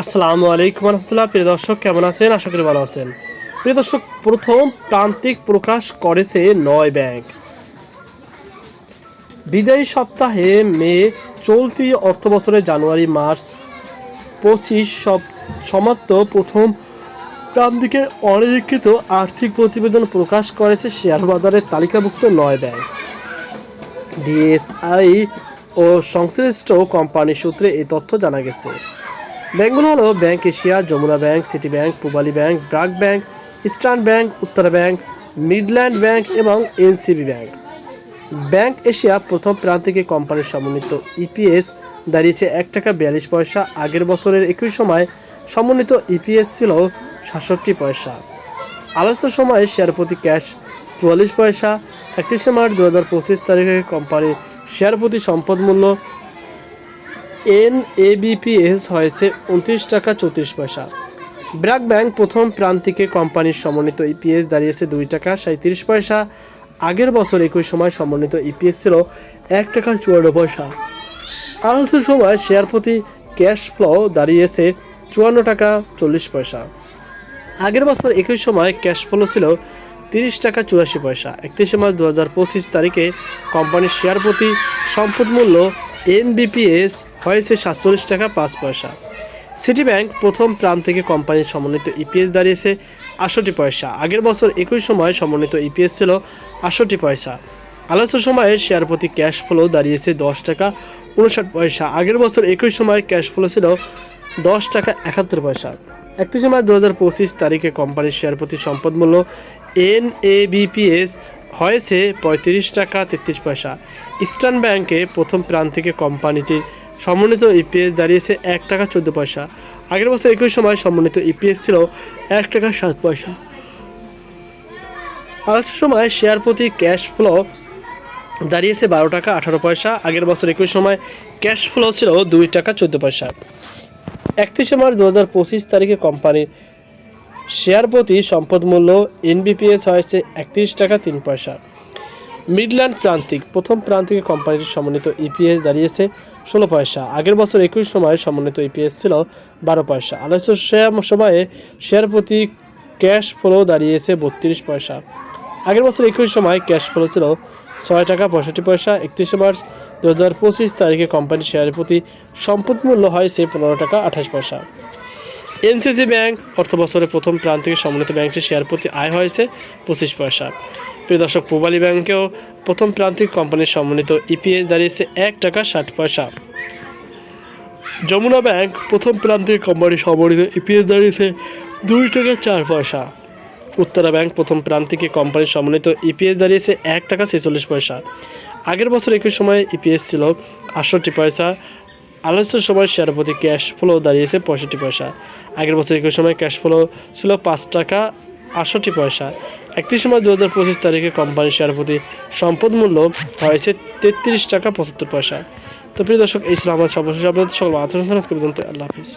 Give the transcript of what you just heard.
আসসালামু আলাইকুম রহমতুল্লাহ। প্রিয় দর্শক, কেমন আছেন? আশা করি ভালো আছেন। প্রিয় দর্শক, প্রথম প্রান্তিক প্রকাশ করেছে নয় ব্যাংক। বিদায়ী সপ্তাহে মে চলতি অর্থ বছরে জানুয়ারি, মার্চ পঁচিশ সব সমাপ্ত প্রথম প্রান্তিকে অনিরীক্ষিত আর্থিক প্রতিবেদন প্রকাশ করেছে শেয়ার বাজারের তালিকাভুক্ত নয় ব্যাংক। ডিএসআই ও সংশ্লিষ্ট কোম্পানি সূত্রে এই তথ্য জানা গেছে। ব্যাংকগুলো হলো Bank Asia Jamuna Bank City Bank Pubali Bank BRAC Bank Eastern Bank Uttara Bank Midland Bank এবং এনসিবি ব্যাংক ব্যাংক এশিয়া প্রথম প্রান্তিকে কোম্পানির সমন্বিত ইপিএস দাঁড়িয়েছে এক টাকা বিয়াল্লিশ পয়সা। আগের বছরের একই সময় সমন্বিত ইপিএস ছিল সাতষট্টি পয়সা। আলোচ্য সময়ে শেয়ার প্রতি ক্যাশ চুয়াল্লিশ পয়সা। একত্রিশে মার্চ দু হাজার পঁচিশ তারিখে কোম্পানির শেয়ার প্রতি সম্পদ মূল্য এন এবিপিএস হয়েছে উনত্রিশ টাকা চৌত্রিশ পয়সা। ব্র্যাক ব্যাংক প্রথম প্রান্তিকে কোম্পানির সমন্বিত ইপিএস দাঁড়িয়েছে দুই টাকা সাঁত্রিশ পয়সা। আগের বছর একই সময় সমন্বিত ইপিএস ছিল এক টাকা চুয়ান্ন পয়সা। আলোচ্য সময় শেয়ার প্রতি ক্যাশ ফ্লো দাঁড়িয়েছে চুয়ান্ন টাকা চল্লিশ পয়সা। আগের বছর একই সময় ক্যাশ ফ্লো ছিল তিরিশ টাকা চুরাশি পয়সা। একত্রিশে মার্চ দু হাজার পঁচিশ তারিখে কোম্পানির শেয়ার প্রতি সম্পদ মূল্য এনবিপিএস হয়েছে সাতচল্লিশ টাকা পাঁচ পয়সা। সিটি ব্যাংক প্রথম প্রাণ থেকে কোম্পানির সমন্বিত ইপিএস দাঁড়িয়েছে আটষট্টি পয়সা। আগের বছর একই সময় সমন্বিত ইপিএস ছিল আটষট্টি পয়সা। আলোচ্য সময়ে শেয়ার প্রতি ক্যাশ ফ্লো দাঁড়িয়েছে দশ টাকা উনষাট পয়সা। আগের বছর একই সময় ক্যাশ ফ্লো ছিল দশ টাকা একাত্তর পয়সা। একত্রিশে মার্চ দু হাজার পঁচিশ তারিখে কোম্পানির শেয়ার প্রতি সম্পদ মূল্য এন এ বিপিএস হয়েছে পঁয়ত্রিশ টাকা তেত্রিশ পয়সা। ইস্টার্ন ব্যাংকে প্রথম প্রান্তিকে কোম্পানিটির সমন্বিত ইপিএস দাঁড়িয়েছে এক টাকা চোদ্দ পয়সা। আগের বছর একই সময় সমন্বিত ইপিএস ছিল এক টাকা সাত পয়সা। আলোচ্য সময় শেয়ার প্রতি ক্যাশ ফ্লো দাঁড়িয়েছে বারো টাকা আঠারো পয়সা। আগের বছর একই সময় ক্যাশ ফ্লো ছিল দুই টাকা চোদ্দ পয়সা। একত্রিশে মার্চ দু হাজার পঁচিশ তারিখে কোম্পানির শেয়ার প্রতি সম্পদ মূল্য এনবিপিএস হয়েছে একত্রিশ টাকা তিন পয়সা। মিডল্যান্ড প্রান্তিক, প্রথম প্রান্তিকে কোম্পানিটির সমন্বিত ইপিএস দাঁড়িয়েছে ষোলো পয়সা। আগের বছর একুশ সময়ে সমন্বিত ইপিএস ছিল বারো পয়সা। আলোচ্য সময়ে শেয়ার প্রতি ক্যাশ ফ্লো দাঁড়িয়েছে বত্রিশ পয়সা। আগের বছর একই সময় ক্যাশ ফ্লো ছিল ছয় টাকা পঁয়ষট্টি পয়সা। একত্রিশে মার্চ দু হাজার পঁচিশ তারিখে কোম্পানির শেয়ারের প্রতি সম্পদ মূল্য হয়েছে পনেরো টাকা আঠাশ পয়সা। এনসিসি ব্যাংক অর্থ বছরের প্রথম প্রান্তিক সম্মিলিত ব্যাংকটির শেয়ার প্রতি আয় হয়েছে পঁচিশ পয়সা। প্রিয় দর্শক, পূবালী ব্যাংকেও প্রথম প্রান্তিক কোম্পানির সম্মিলিত ইপিএস দাঁড়িয়েছে এক টাকা ষাট পয়সা। যমুনা ব্যাংক প্রথম প্রান্তিক কোম্পানির সম্মিলিত ইপিএস দাঁড়িয়েছে দুই টাকা চার পয়সা। উত্তরা ব্যাংক প্রথম প্রান্তিকে কোম্পানির সম্মিলিত ইপিএস দাঁড়িয়েছে এক টাকা ছেচল্লিশ পয়সা। আগের বছর একই সময়ে ইপিএস ছিল আটষট্টি পয়সা। আলোচ্য সময় শেয়ার প্রতি ক্যাশ ফ্লো দাঁড়িয়েছে পঁয়ষট্টি পয়সা। আগের বছর একই সময় ক্যাশ ফ্লো ছিল পাঁচ টাকা আটষট্টি পয়সা। একত্রিশে মার্চ দু হাজার পঁচিশ তারিখে কোম্পানির শেয়ার প্রতি সম্পদ মূল্য হয়েছে তেত্রিশ টাকা পঁচাত্তর পয়সা। তো প্রিয় দর্শক, এই ছিল আমার সর্বশেষ আপনাদের সকল আচরণ আজকে পর্যন্ত আল্লাহ হাফিজ।